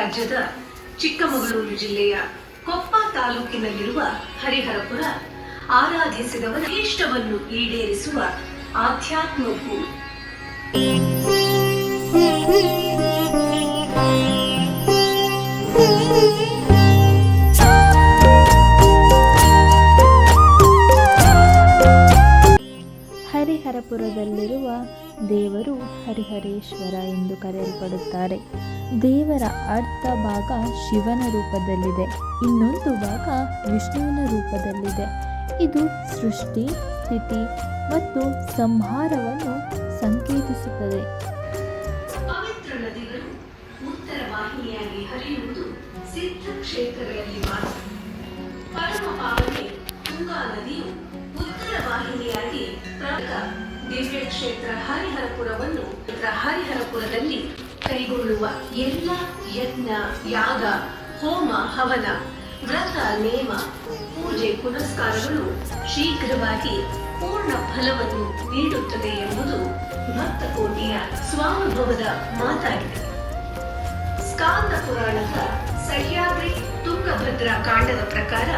ರಾಜ್ಯದ ಚಿಕ್ಕಮಗಳೂರು ಜಿಲ್ಲೆಯ ಕೊಪ್ಪ ತಾಲೂಕಿನಲ್ಲಿರುವ ಹರಿಹರಪುರ ಆರಾಧಿಸಿದವರ ಇಷ್ಟವನ್ನು ಈಡೇರಿಸುವ ಆಧ್ಯಾತ್ಮ ಭೂಮಿ ಹರಿಹರಪುರದಲ್ಲಿರುವ ದೇವರು ಹರಿಹರೇಶ್ವರ ಎಂದು ಕರೆಯಲ್ಪಡುತ್ತಾರೆ. ದೇವರ ಅರ್ಧ ಭಾಗ ಶಿವನ ರೂಪದಲ್ಲಿದೆ. ಇನ್ನೊಂದು ಭಾಗ ವಿಷ್ಣುವಿನ ರೂಪದಲ್ಲಿದೆ. ಇದು ಸೃಷ್ಟಿ ಸ್ಥಿತಿ ಮತ್ತು ಸಂಹಾರವನ್ನು ಸಂಕೇತಿಸುತ್ತದೆ. ಪವಿತ್ರ ನದಿಗಳು ಉತ್ತರ ವಾಹಿನಿಯಾಗಿ ಹರಿಯುವುದು ಸಿದ್ಧ ಕ್ಷೇತ್ರಗಳಲ್ಲಿ ಮಾತ್ರ. ಪರಮ ಪಾವನೆ ತುಂಗಾ ನದಿಯು ಉತ್ತರ ವಾಹಿನಿಯಾಗಿ ಪ್ರಮುಖ ದಿವ್ಯ ಕ್ಷೇತ್ರ ಹರಿಹರಪುರವನ್ನು ಹರಿಹರಪುರದಲ್ಲಿ ಕೈಗೊಳ್ಳುವ ಎಲ್ಲ ಯಜ್ಞ ಯಾಗ, ಹೋಮ, ಹವನ, ವ್ರತ, ನೇಮ, ಪೂಜೆ, ಪುನಸ್ಕಾರಗಳು ಶೀಘ್ರವಾಗಿ ಪೂರ್ಣ ಫಲವನ್ನು ನೀಡುತ್ತದೆ ಎಂಬುದು ಭಕ್ತ ಕೋಟಿಯ ಸ್ವಾನುಭವದ ಮಾತಾಗಿದೆ. ಸ್ಕಾಂದ ಪುರಾಣದ ಸಹ್ಯಾದ್ರಿ ತುಂಗಭದ್ರಾ ಕಾಂಡದ ಪ್ರಕಾರ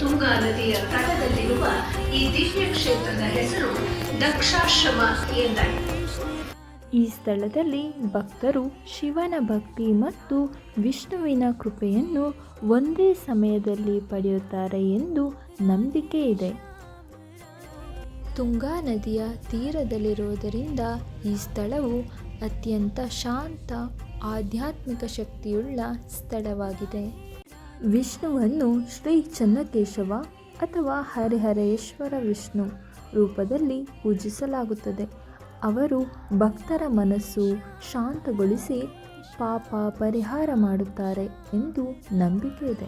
ತುಂಗಾ ನದಿಯ ತಟದಲ್ಲಿರುವ ಈ ದಿವ್ಯ ಕ್ಷೇತ್ರದ ಹೆಸರು ದಕ್ಷಾಶ್ರಮ ಎಂದಾಯಿತು. ಈ ಸ್ಥಳದಲ್ಲಿ ಭಕ್ತರು ಶಿವನ ಭಕ್ತಿ ಮತ್ತು ವಿಷ್ಣುವಿನ ಕೃಪೆಯನ್ನು ಒಂದೇ ಸಮಯದಲ್ಲಿ ಪಡೆಯುತ್ತಾರೆ ಎಂದು ನಂಬಿಕೆ ಇದೆ. ತುಂಗಾ ನದಿಯ ತೀರದಲ್ಲಿರುವುದರಿಂದ ಈ ಸ್ಥಳವು ಅತ್ಯಂತ ಶಾಂತ, ಆಧ್ಯಾತ್ಮಿಕ ಶಕ್ತಿಯುಳ್ಳ ಸ್ಥಳವಾಗಿದೆ. ವಿಷ್ಣುವನ್ನು ಶ್ರೀ ಚನ್ನಕೇಶವ ಅಥವಾ ಹರಿಹರೇಶ್ವರ ವಿಷ್ಣು ರೂಪದಲ್ಲಿ ಪೂಜಿಸಲಾಗುತ್ತದೆ ಅವರು ಭಕ್ತರ ಮನಸ್ಸು ಶಾಂತಗೊಳಿಸಿ ಪಾಪ ಪರಿಹಾರ ಮಾಡುತ್ತಾರೆ ಎಂದು ನಂಬಿಕೆ ಇದೆ.